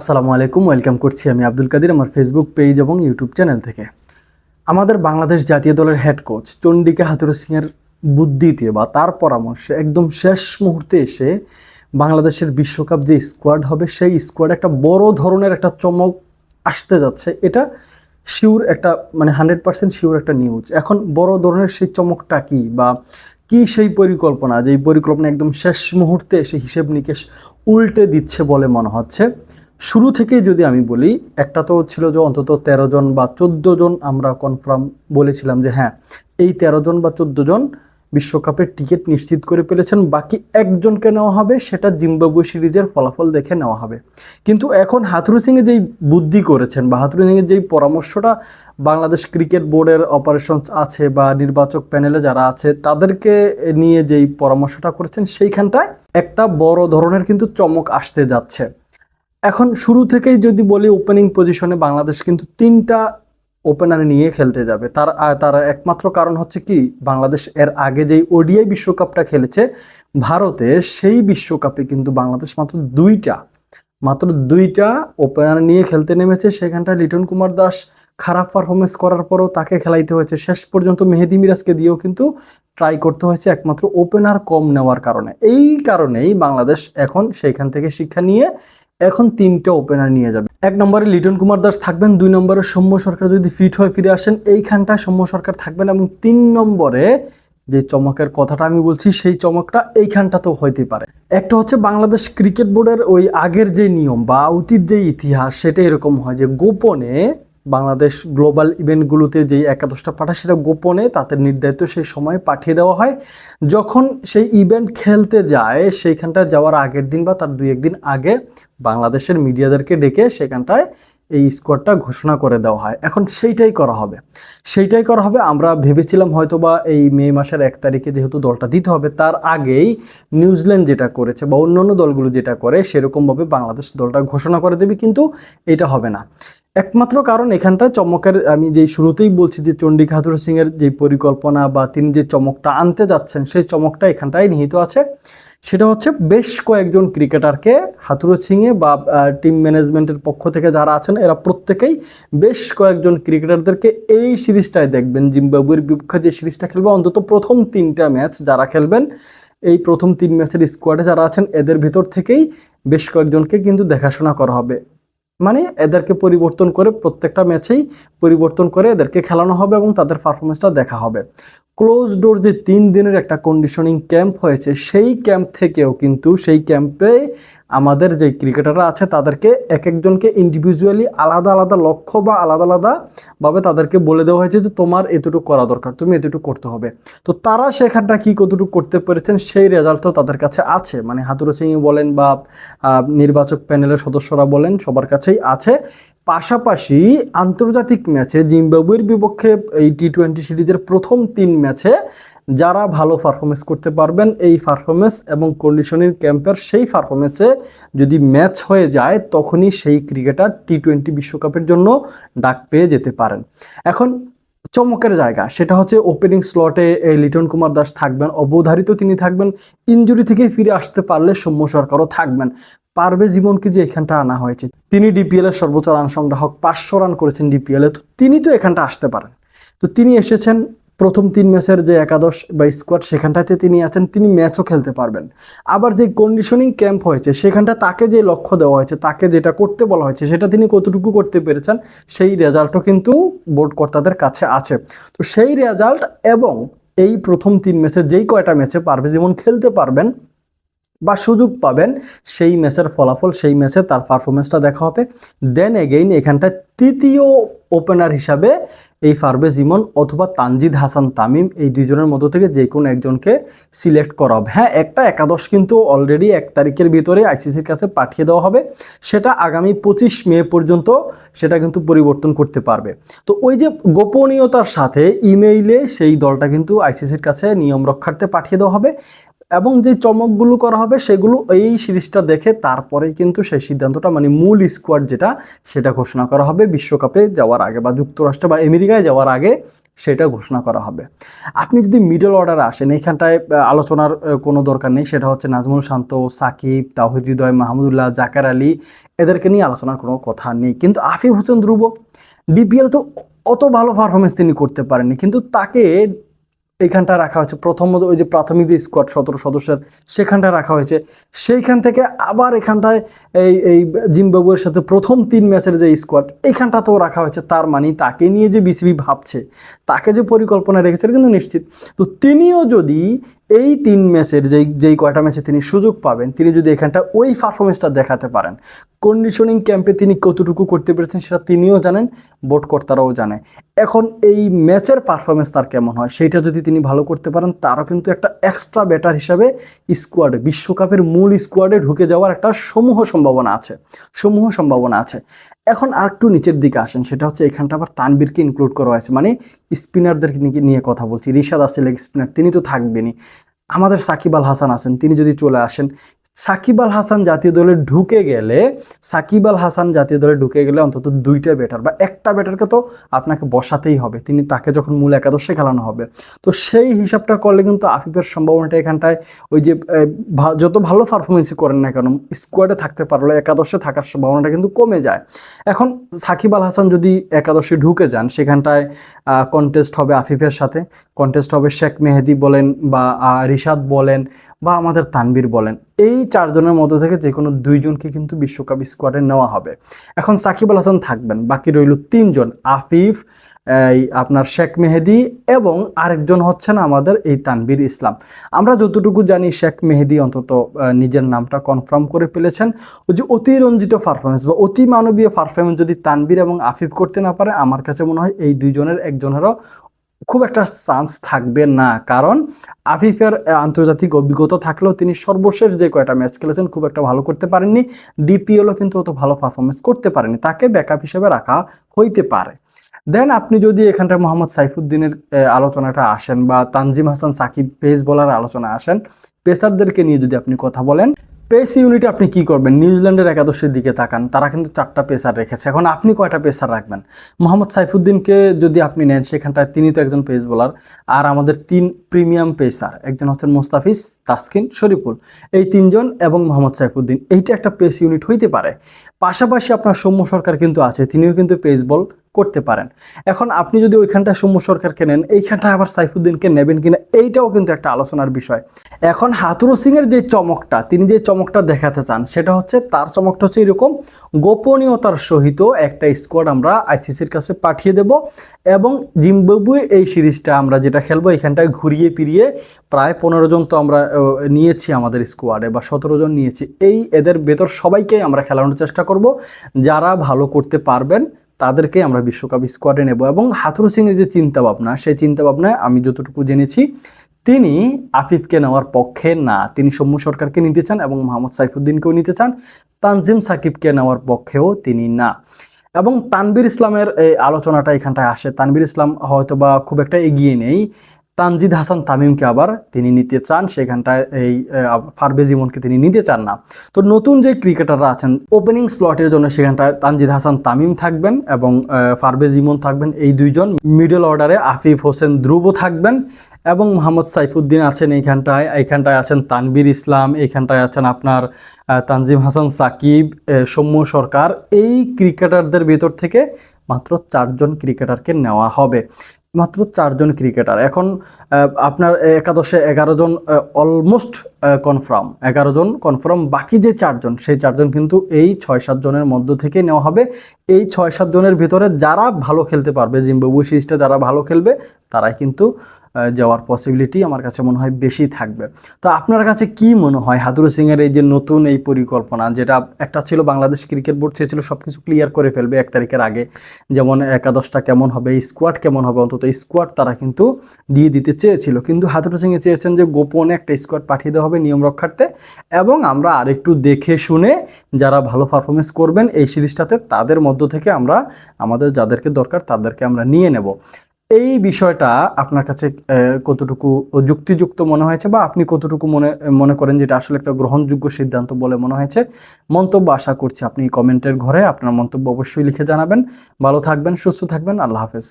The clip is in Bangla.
আসসালামু আলাইকুম, ওয়েলকাম করছি আমি আব্দুল কাদির আমার ফেসবুক পেজ এবং ইউটিউব চ্যানেল থেকে। আমাদের বাংলাদেশ জাতীয় দলের হেড কোচ চন্ডিকা হাতুর সিংয়ের বুদ্ধিতে বা তার পরামর্শে একদম শেষ মুহূর্তে এসে বাংলাদেশের বিশ্বকাপ যে স্কোয়াড হবে, সেই স্কোয়াড একটা বড় ধরনের একটা চমক আসতে যাচ্ছে। এটা শিওর একটা মানে হান্ড্রেড পার্সেন্ট শিওর একটা নিউজ এখন বড় ধরনের সেই চমকটা কি বা কি সেই পরিকল্পনা যে পরিকল্পনা একদম শেষ মুহূর্তে এসে হিসেব নিকেশ উল্টে দিচ্ছে বলে মনে হচ্ছে শুরু থেকেই যদি আমি বলি, একটা তো ছিল যে অন্তত তেরো জন বা চোদ্দ জন আমরা কনফার্ম বলেছিলাম যে হ্যাঁ এই তেরো জন বা চোদ্দ জন বিশ্বকাপের টিকিট নিশ্চিত করে ফেলেছেন, বাকি একজনকে নেওয়া হবে, সেটা জিম্বাবুয়ে সিরিজের ফলাফল দেখে নেওয়া হবে। কিন্তু এখন হাথুরু সিংয়ে যেই বুদ্ধি করেছেন বা হাথুরু সিংয়ের যেই পরামর্শটা বাংলাদেশ ক্রিকেট বোর্ডের অপারেশনস আছে বা নির্বাচক প্যানেলে যারা আছে, তাদেরকে নিয়ে যেই পরামর্শটা করেছেন, সেইখানটায় একটা বড় ধরনের কিন্তু চমক আসতে যাচ্ছে। এখন শুরু থেকেই যদি বলি ওপেনিং পজিশনে বাংলাদেশ কিন্তু তিনটা ওপেনার নিয়ে খেলতে যাবে। তার তার একমাত্র কারণ হচ্ছে কি, বাংলাদেশ এর আগে যেই ওডিআই বিশ্বকাপটা খেলেছে, ভারতে সেই বিশ্বকাপে কিন্তু বাংলাদেশ মাত্র দুইটা মাত্র দুইটা ওপেনার নিয়ে খেলতে নেমেছে। সেখানটা লিটন কুমার দাস খারাপ পারফরমেন্স করার পরও তাকে খেলাইতে হয়েছে। শেষ পর্যন্ত মেহেদি মিরাজকে দিয়েও কিন্তু ট্রাই করতে হয়েছে একমাত্র ওপেনার কম নেওয়ার কারণে। এই কারণেই বাংলাদেশ এখন সেইখান থেকে শিক্ষা নিয়ে এখন তিনটে ওপেনার নিয়ে যাবে। এক নম্বরে লিটন কুমার দাস থাকবেন, দুই নম্বরে সৌম্য সরকার যদি ফিট হয়ে ফিরে আসেন, এইখানটায় সৌম্য সরকার থাকবেন এবং তিন নম্বরে যে চমকের কথাটা আমি বলছি, সেই চমকটা এইখানটাতেও হইতে পারে। একটা হচ্ছে বাংলাদেশ ক্রিকেট বোর্ডের ওই আগের যে নিয়ম বা অতীত যে ইতিহাস, সেটা এরকম হয় যে গোপনে বাংলাদেশ গ্লোবাল ইভেন্টগুলোতে যেই একাদশটা পাঠায় সেটা গোপনে তাদের নির্ধারিত সেই সময়ে পাঠিয়ে দেওয়া হয়। যখন সেই ইভেন্ট খেলতে যায়, সেইখানটা যাওয়ার আগের দিন বা তার দুই একদিন আগে বাংলাদেশের মিডিয়াদেরকে ডেকে সেখানটায় এই স্কোয়াডটা ঘোষণা করে দেওয়া হয়। এখন সেইটাই করা হবে। সেইটাই করা হবে, আমরা ভেবেছিলাম হয়তো বা এই মে মাসের এক তারিখে যেহেতু দলটা দিতে হবে, তার আগেই নিউজিল্যান্ড যেটা করেছে বা অন্যান্য দলগুলো যেটা করে, সেরকমভাবে বাংলাদেশ দলটা ঘোষণা করে দেবে, কিন্তু এটা হবে না। একমাত্র কারণ এখানটা চমকের, আমি যেই শুরুতেই বলছি যে চন্ডিকা হাতুর সিংয়ের যে পরিকল্পনা বা তিনি যে চমকটা আনতে যাচ্ছেন, সেই চমকটা এখানটায় নিহিত আছে। সেটা হচ্ছে বেশ কয়েকজন ক্রিকেটারকে হাতুরো সিংয়ে বা টিম ম্যানেজমেন্টের পক্ষ থেকে যারা আছেন, এরা প্রত্যেকেই বেশ কয়েকজন ক্রিকেটারদেরকে এই সিরিজটায় দেখবেন। জিম্বাবুয়ের বিপক্ষে যে সিরিজটা খেলবে, অন্তত প্রথম তিনটা ম্যাচ যারা খেলবেন, এই প্রথম তিন ম্যাচের স্কোয়াডে যারা আছেন, এদের ভিতর থেকেই বেশ কয়েকজনকে কিন্তু দেখাশোনা করা হবে। মানে এদেরকে পরিবর্তন করে প্রত্যেকটা ম্যাচেই পরিবর্তন করে এদেরকে খেলানো হবে এবং তাদের পারফরমেন্সটা দেখা হবে। ক্লোজ ডোর যে তিন দিনের একটা কন্ডিশনিং ক্যাম্প হয়েছে, সেই ক্যাম্প থেকেও কিন্তু সেই ক্যাম্পে আমাদের যে ক্রিকেটাররা আছে, তাদেরকে এক একজনকে ইন্ডিভিজুয়ালি আলাদা আলাদা লক্ষ্য বা আলাদা আলাদা ভাবে তাদেরকে বলে দেওয়া হয়েছে যে তোমার এতটুকু করা দরকার, তুমি এতটুকু করতে হবে। তো তারা সেখানটা কি কতটুকু করতে পেরেছেন, সেই রেজাল্ট তো তাদের কাছে আছে। মানে হাতুরু সিং বলেন বা নির্বাচক প্যানেলের সদস্যরা বলেন, সবার কাছেই আছে। পাশাপাশি আন্তর্জাতিক ম্যাচে জিম্বাবুয়ের বিপক্ষে এই টি টোয়েন্টি সিরিজের প্রথম তিন ম্যাচে যারা ভালো পারফরমেন্স করতে পারবেন এই পারফরমেন্স এবং কন্ডিশনিং ক্যাম্পের সেই পারফরমেন্সে যদি ম্যাচ হয়ে যায়, তখনই সেই ক্রিকেটার টি টোয়েন্টি বিশ্বকাপের জন্য ডাক পেয়ে যেতে পারেন। এখন চমকের জায়গা, সেটা হচ্ছে ওপেনিং স্লটে এই লিটন কুমার দাস থাকবেন, অবধারিত তিনি থাকবেন ইঞ্জুরি থেকে ফিরে আসতে পারলে সৌম্য সরকারও থাকবেন। পারবে জীবনকে যে এখানটা আনা হয়েছে। তিনি ডিপিএল এর সর্বোচ্চ রান সংগ্রাহক, পাঁচশো রান করেছেন ডিপিএল তো তিনি তো এখানটা আসতে পারেন। তো তিনি এসেছেন প্রথম তিন ম্যাচের যে একাদশ বা স্কোয়াড সেখানটাতে তিনি আছেন, তিনি ম্যাচও খেলতে পারবেন। আবার যে কন্ডিশনিং ক্যাম্প হয়েছে, সেখানটা তাকে যে লক্ষ্য দেওয়া হয়েছে, তাকে যেটা করতে বলা হয়েছে, সেটা তিনি কতটুকু করতে পেরেছেন, সেই রেজাল্টও কিন্তু বোর্ড কর্তাদের কাছে আছে। তো সেই রেজাল্ট এবং এই প্রথম তিন ম্যাচের যেই কয়টা ম্যাচে পারবে, যেমন খেলতে পারবেন বা সুযোগ পাবেন, সেই ম্যাচের ফলাফল, সেই ম্যাচে তার পারফরমেন্সটা দেখা হবে। দেন এগেইন এখানটায় তৃতীয় ওপেনার হিসাবে এই ফারবেজ ইমন অথবা তানজিদ হাসান তামিম এই দুইজনের মধ্য থেকে যে কোনো একজনকে সিলেক্ট করা হবে। হ্যাঁ একটা একাদশ কিন্তু অলরেডি এক তারিখের ভিতরে আইসিসির কাছে পাঠিয়ে দেওয়া হবে। সেটা আগামী পঁচিশ মে পর্যন্ত সেটা কিন্তু পরিবর্তন করতে পারবে। তো ওই যে গোপনীয়তার সাথে ইমেইলে সেই দলটা কিন্তু আইসিসির কাছে নিয়ম রক্ষার্থে পাঠিয়ে দেওয়া হবে। এবং যে চমকগুলো করা হবে সেগুলো এই সিরিজটা দেখে তারপরেই কিন্তু সেই সিদ্ধান্তটা মানে মূল স্কোয়াড যেটা, সেটা ঘোষণা করা হবে। বিশ্বকাপে যাওয়ার আগে বা যুক্তরাষ্ট্র বা আমেরিকায় যাওয়ার আগে সেটা ঘোষণা করা হবে। আপনি যদি মিডল অর্ডারে আসেন, এইখানটায় আলোচনার কোনো দরকার নেই। সেটা হচ্ছে নাজমুল শান্ত, সাকিব তাহিদ হৃদয়, মাহমুদুল্লাহ, জাকার আলী, এদেরকে নিয়ে আলোচনার কোনো কথা নেই। কিন্তু আফিফ হোসেন ধ্রুব বিপিএল তো অত ভালো পারফরমেন্স তিনি করতে পারেননি। কিন্তু তাকে এইখানটা রাখা হয়েছে। প্রথম ওই যে প্রাথমিক যে স্কোয়াড সতেরো সদস্যের সেখানটা রাখা হয়েছে। সেইখান থেকে আবার এখানটায় এই এই জিম্বাবুয়ের সাথে প্রথম তিন ম্যাচের যে স্কোয়াড এইখানটাতেও রাখা হয়েছে। তার মানে তাকে নিয়ে যে বিসিবি ভাবছে, তাকে যে পরিকল্পনা রেখেছে কিন্তু নিশ্চিত। তো তিনিও যদি এই তিন ম্যাচের যেই যেই কয়টা ম্যাচে তিনি সুযোগ পাবেন, তিনি যদি এখানটা ওই পারফরমেন্সটা দেখাতে পারেন কন্ডিশনিং ক্যাম্পে তিনি কতটুকু করতে পেরেছেন সেটা তিনিও জানেন বোর্ড কর্তারাও জানে। এখন এই ম্যাচের পারফরমেন্স তার কেমন হয়, সেইটা যদি তিনি ভালো করতে পারেন, তারও কিন্তু একটা এক্সট্রা ব্যাটার হিসাবে স্কোয়াডে বিশ্বকাপের মূল স্কোয়াডে ঢুকে যাওয়ার একটা সমূহ সম্ভাবনা আছে, সমূহ সম্ভাবনা আছে। এখন আর একটু নিচের দিকে আসেন, সেটা হচ্ছে এখানটা আবার তানবীরকে ইনক্লুড করা হয়েছে। মানে স্পিনারদের নিয়ে- কথা বলছি, রিশাদ আসছে লেগ স্পিনার, তিনি তো থাকবেনই। আমাদের সাকিব আল হাসান আছেন, তিনি যদি চলে আসেন সাকিব আল হাসান জাতীয় দলে ঢুকে গেলে, সাকিব আল হাসান জাতীয় দলে ঢুকে গেলে অন্তত দুইটা ব্যাটার বা একটা ব্যাটারকে তো আপনাকে বসাতেই হবে। তিনি তাকে যখন মূল একাদশে খেলানো হবে। তো সেই হিসাবটা করলে কিন্তু আফিফের সম্ভাবনাটা এখানটায় ওই যে যত ভালো পারফরমেন্সই করেন না কেন স্কোয়াডে থাকতে পারলে একাদশে থাকার সম্ভাবনাটা কিন্তু কমে যায়। এখন সাকিব আল হাসান যদি একাদশে ঢুকে যান, সেখানটায় কন্টেস্ট হবে আফিফের সাথে। কন্টেস্ট হবে শেখ মেহেদি বলেন বা রিশাদ বলেন বা আমাদের তানবীর বলেন, এই চারজনের মধ্যে থেকে যে কোনো দুইজনকে কিন্তু বিশ্বকাপ স্কোয়াডে নেওয়া হবে। এখন সাকিব আল হাসান থাকবেন, বাকি রইল তিনজন, আফিফ, এই আপনার শেখ মেহেদি এবং আরেকজন হচ্ছেন আমাদের এই তানবীর ইসলাম। আমরা যতটুকু জানি, শেখ মেহেদি অন্তত নিজের নামটা কনফার্ম করে ফেলেছেন। ওই যে অতিরঞ্জিত পারফরমেন্স বা অতি মানবীয় পারফরমেন্স যদি তানবীর এবং আফিফ করতে না পারে, আমার কাছে মনে হয় এই দুইজনের একজনেরও খুব একটা চান্স থাকবে না। কারণ আফিফের আন্তর্জাতিক অভিজ্ঞতা থাকলেও তিনি সর্বশেষ যে কয়টা ম্যাচ খেলেছেন খুব একটা ভালো করতে পারেননি। ডিপিএলও কিন্তু অত ভালো পারফরমেন্স করতে পারেনি। তাকে ব্যাকআপ হিসেবে রাখা হইতে পারে। দেন আপনি যদি এখানটা মোহাম্মদ সাইফুদ্দিনের আলোচনাটা আসেন বা তানজিম হাসান সাকিব পেস বলার আলোচনা আসেন পেসারদেরকে নিয়ে যদি আপনি কথা বলেন পেস ইউনিটে আপনি কি করবেন? নিউজিল্যান্ডের একাদশের দিকে তাকান, তারা কিন্তু চারটা পেসার রেখেছে। এখন আপনি কয়টা পেসার রাখবেন? মোহাম্মদ সাইফুদ্দিনকে যদি আপনি নেন, সেখানটায় তিনি তো একজন পেস বোলার আর আমাদের তিন প্রিমিয়াম পেসার, একজন হচ্ছেন মোস্তাফিজ, তাসকিন, শরীফুল। এই তিনজন এবং মোহাম্মদ সাইফুদ্দিন, এইটা একটা পেস ইউনিট হইতে পারে। পাশাপাশি আপনার সৌম্য সরকার কিন্তু আছে, তিনিও কিন্তু পেস বল করতে পারেন। এখন আপনি যদি ওইখানটা সৌম্য সরকারকে নেন এইখানটায় আবার সাইফুদ্দিনকে নেবেন কিনা, এইটাও কিন্তু একটা আলোচনার বিষয়। এখন হাতুরু সিং এর যে চমকটা, তিনি যে চমকটা দেখাতে চান, সেটা হচ্ছে তার চমকটা হচ্ছে এরকম। গোপনীয়তার সহিত একটা স্কোয়াড আমরা আইসিসির কাছে পাঠিয়ে দেব এবং জিম্বাবুয়ে এই সিরিজটা আমরা যেটা খেলব এখানটায় ঘুরিয়ে ফিরিয়ে প্রায় পনেরো জন তো আমরা নিয়েছি আমাদের স্কোয়াডে বা সতেরো জন নিয়েছি। এই এদের ভেতর সবাইকেই আমরা খেলানোর চেষ্টা করব, যারা ভালো করতে পারবেন তাদেরকে আমরা বিশ্বকাপ স্কোয়াডে নেব এবং হাথুরু সিংয়ের যে চিন্তা ভাবনা সেই চিন্তা ভাবনায় আমি যতটুকু জেনেছি, তিনি আফিফকে নেওয়ার পক্ষে না। তিনি সৌম্য সরকারকে নিতে চান এবং মোহাম্মদ সাইফুদ্দিনকেও নিতে চান। তানজিম সাকিবকে নেওয়ার পক্ষেও তিনি না। এবং তানবির ইসলামের এই আলোচনাটা এখানটায় আসে। তানবির ইসলাম হয়তো বা খুব একটা এগিয়ে নেই। তানজিদ হাসান তামিমকে আবার তিনি নিতে চান। সেখানটায় এই ফারবেজ ইমনকে তিনি নিতে চান না। তো নতুন যে ক্রিকেটাররা আছেন ওপেনিং স্লটের জন্য সেখানটায় তানজিদ হাসান তামিম থাকবেন এবং ফারবেজ ইমন থাকবেন এই দুইজন। মিডল অর্ডারে আফিফ হোসেন ধ্রুব থাকবেন এবং মোহাম্মদ সাইফুদ্দিন আছেন এইখানটায়। এইখানটায় আছেন তানবির ইসলাম, এইখানটায় আছেন আপনার তানজিম হাসান, সাকিব সৌম্য সরকার। এই ক্রিকেটারদের ভেতর থেকে মাত্র চারজন ক্রিকেটারকে নেওয়া হবে। মাত্র চারজন ক্রিকেটার। এখন আপনার একাদশে এগারো জন অলমোস্ট কনফার্ম এগারো জন কনফার্ম বাকি যে চারজন, সেই চারজন কিন্তু এই ছয় সাতজনের মধ্য থেকে নেওয়া হবে। এই ছয় সাতজনের ভিতরে যারা ভালো খেলতে পারবে জিম্বাবু সিরিজটা যারা ভালো খেলবে তারাই কিন্তু যাওয়ার পসিবিলিটি আমার কাছে মনে হয় বেশি থাকবে। তো আপনার কাছে কি মনে হয় হাদুর সিংয়ের এই যে নতুন এই পরিকল্পনা, যেটা একটা ছিল বাংলাদেশ ক্রিকেট বোর্ড চেয়েছিল সব কিছু ক্লিয়ার করে ফেলবে এক তারিখের আগে। যেমন একাদশটা কেমন হবে স্কোয়াড কেমন হবে, অন্তত স্কোয়াড তারা কিন্তু দিয়ে দিতে চেয়েছিল। কিন্তু হাতুর সিংয়ে চেয়েছেন যে গোপনে একটা স্কোয়াড পাঠিয়ে দেওয়া হবে নিয়ম রক্ষার্থে। এবং আমরা আরেকটু দেখে শুনে যারা ভালো পারফরমেন্স করবেন এই সিরিজটাতে, তাদের মধ্য থেকে আমরা, আমাদের যাদেরকে দরকার তাদেরকে আমরা নিয়ে নেব। এই বিষয়টা আপনার কাছে কতটুকু যুক্তিযুক্ত মনে হয়েছে বা আপনি কতটুকু মনে মনে করেন যেটা আসলে একটা গ্রহণযোগ্য সিদ্ধান্ত বলে মনে হয়েছে? মন্তব্য আশা করছি আপনি কমেন্টের ঘরে আপনার মন্তব্য অবশ্যই লিখে জানাবেন। ভালো থাকবেন, সুস্থ থাকবেন, আল্লাহ হাফেজ।